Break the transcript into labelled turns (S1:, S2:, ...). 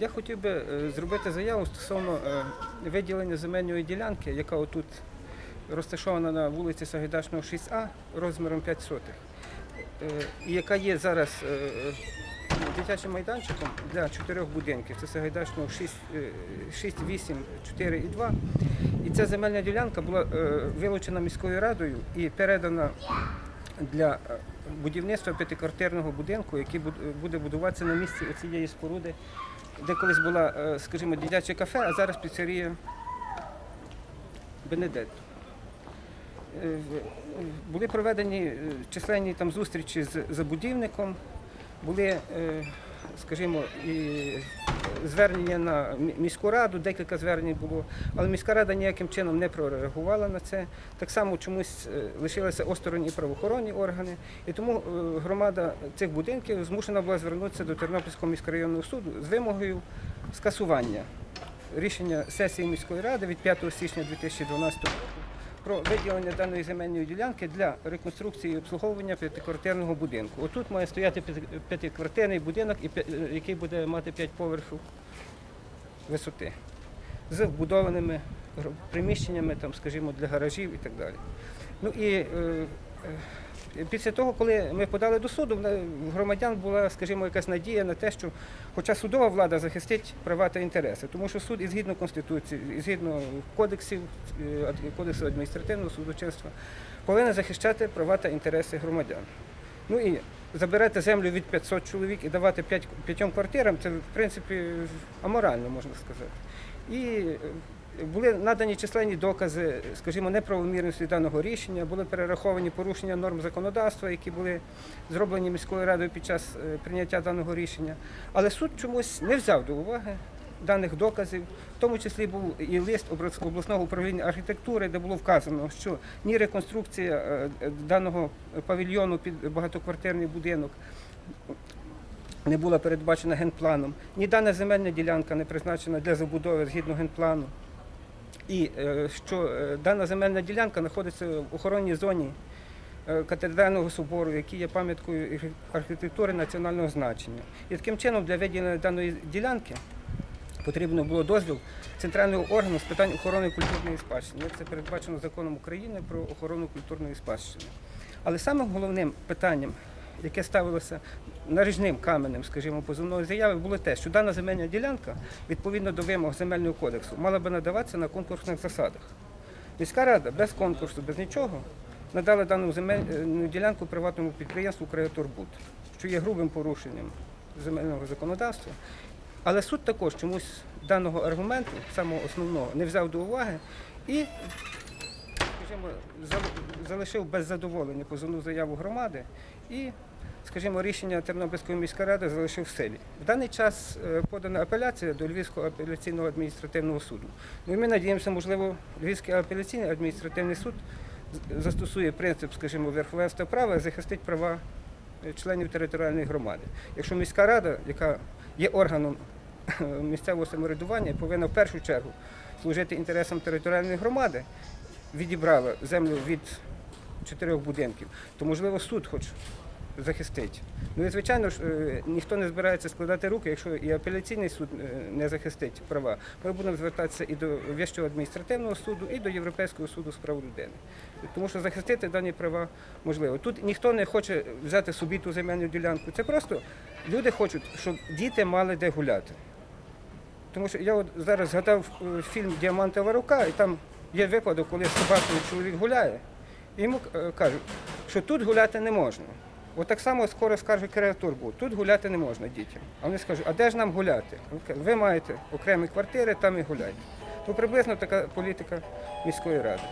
S1: Я хотів би е, зробити заяву стосовно е, виділення земельної ділянки, яка отут розташована на вулиці Сагайдачного 6А розміром 5 сотих, е, і яка є зараз дитячим майданчиком для чотирьох будинків. Це Сагайдачного 6, е, 6, 8, 4 і 2. І ця земельна ділянка була вилучена міською радою і передана для будівництва п'ятиквартирного будинку, який буде будуватися на місці цієї споруди, де колись була, е, скажімо, дитяче кафе, а зараз піцерія Бенедетто. Е, Були проведені е, численні там зустрічі з забудівником, були, скажімо, і звернення на міську раду, декілька звернень було, але міська рада ніяким чином не прореагувала на це. Так само чомусь е, лишилися осторонь і правоохоронні органи, і тому е, громада цих будинків змушена була звернутися до Тернопільського міськрайонного суду з вимогою скасування рішення сесії міської ради від 5 січня 2012 року про виділення даної земельної ділянки для реконструкції і обслуговування п'ятиквартирного будинку. Отут має стояти п'ятиквартирний будинок, е, який буде мати 5 поверхів висоти з вбудованими приміщеннями, там, скажімо, для гаражів і так далі. Ну і е, е, після того, коли ми подали до суду, в громадян була, скажімо, якась надія на те, що хоча судова влада захистить права та інтереси, тому що суд і згідно Конституції, і згідно кодексів, е, кодексу адміністративного судочинства, повинен захищати права та інтереси громадян. Ну і забирати землю від 500 чоловік і давати 5, п'ятьом квартирам, це в принципі аморально, можна сказати. І е, були надані численні докази, скажімо, неправомірності даного рішення, були перераховані порушення норм законодавства, які були зроблені міською радою під час е, прийняття даного рішення. Але суд чомусь не взяв до уваги даних доказів, в тому числі був і лист обласного управління архітектури, де було вказано, що ні реконструкція е, е, даного павільйону під багатоквартирний будинок не була передбачена генпланом, ні дана земельна ділянка не призначена для забудови згідно генплану. І е, що е, дана земельна ділянка знаходиться в охоронній зоні е, катедрального собору, який є пам'яткою архітектури національного значення. І таким чином для виділення даної ділянки потрібно було дозвіл центрального органу з питань охорони культурної спадщини, як це передбачено законом України про охорону культурної спадщини. Але самим головним питанням, яке ставилося наріжним каменем, скажімо, позовної заяви, було те, що дана земельна ділянка, відповідно до вимог земельного кодексу, мала би надаватися на конкурсних засадах. Міська рада без конкурсу, без нічого надала дану земельну ділянку приватному підприємству Креатурбуд, що є грубим порушенням земельного законодавства. Але суд також чомусь даного аргументу, самого основного, не взяв до уваги і, скажімо, зал- залишив без задоволення позовну заяву громади і, скажімо, рішення Тернопільської міської ради залишив в силі. В даний час е, подана апеляція до Львівського апеляційного адміністративного суду. Ну і ми надіємося, можливо, Львівський апеляційний адміністративний суд застосує принцип, скажімо, верховенства права і захистить права е, членів територіальної громади. Якщо міська рада, яка є органом місцевого самоврядування, повинна в першу чергу служити інтересам територіальної громади, відібрала землю від чотирьох будинків, то можливо суд хоч захистить. Ну і звичайно ж е, ніхто не збирається складати руки, якщо і апеляційний суд е, не захистить права. Ми будемо звертатися і до Вищого адміністративного суду, і до Європейського суду з прав людини. Тому що захистити дані права можливо. Тут ніхто не хоче взяти собі ту земельну ділянку. Це просто люди хочуть, щоб діти мали де гуляти. Тому що я от зараз згадав е, фільм Діамантова рука, і там є випадок, коли з собакою чоловік гуляє, і йому кажуть, що тут гуляти не можна. Отак само скоро скаже Турбу, тут гуляти не можна дітям. А вони скажуть, а де ж нам гуляти? Ви маєте окремі квартири, там і гуляйте. То приблизно така політика міської ради.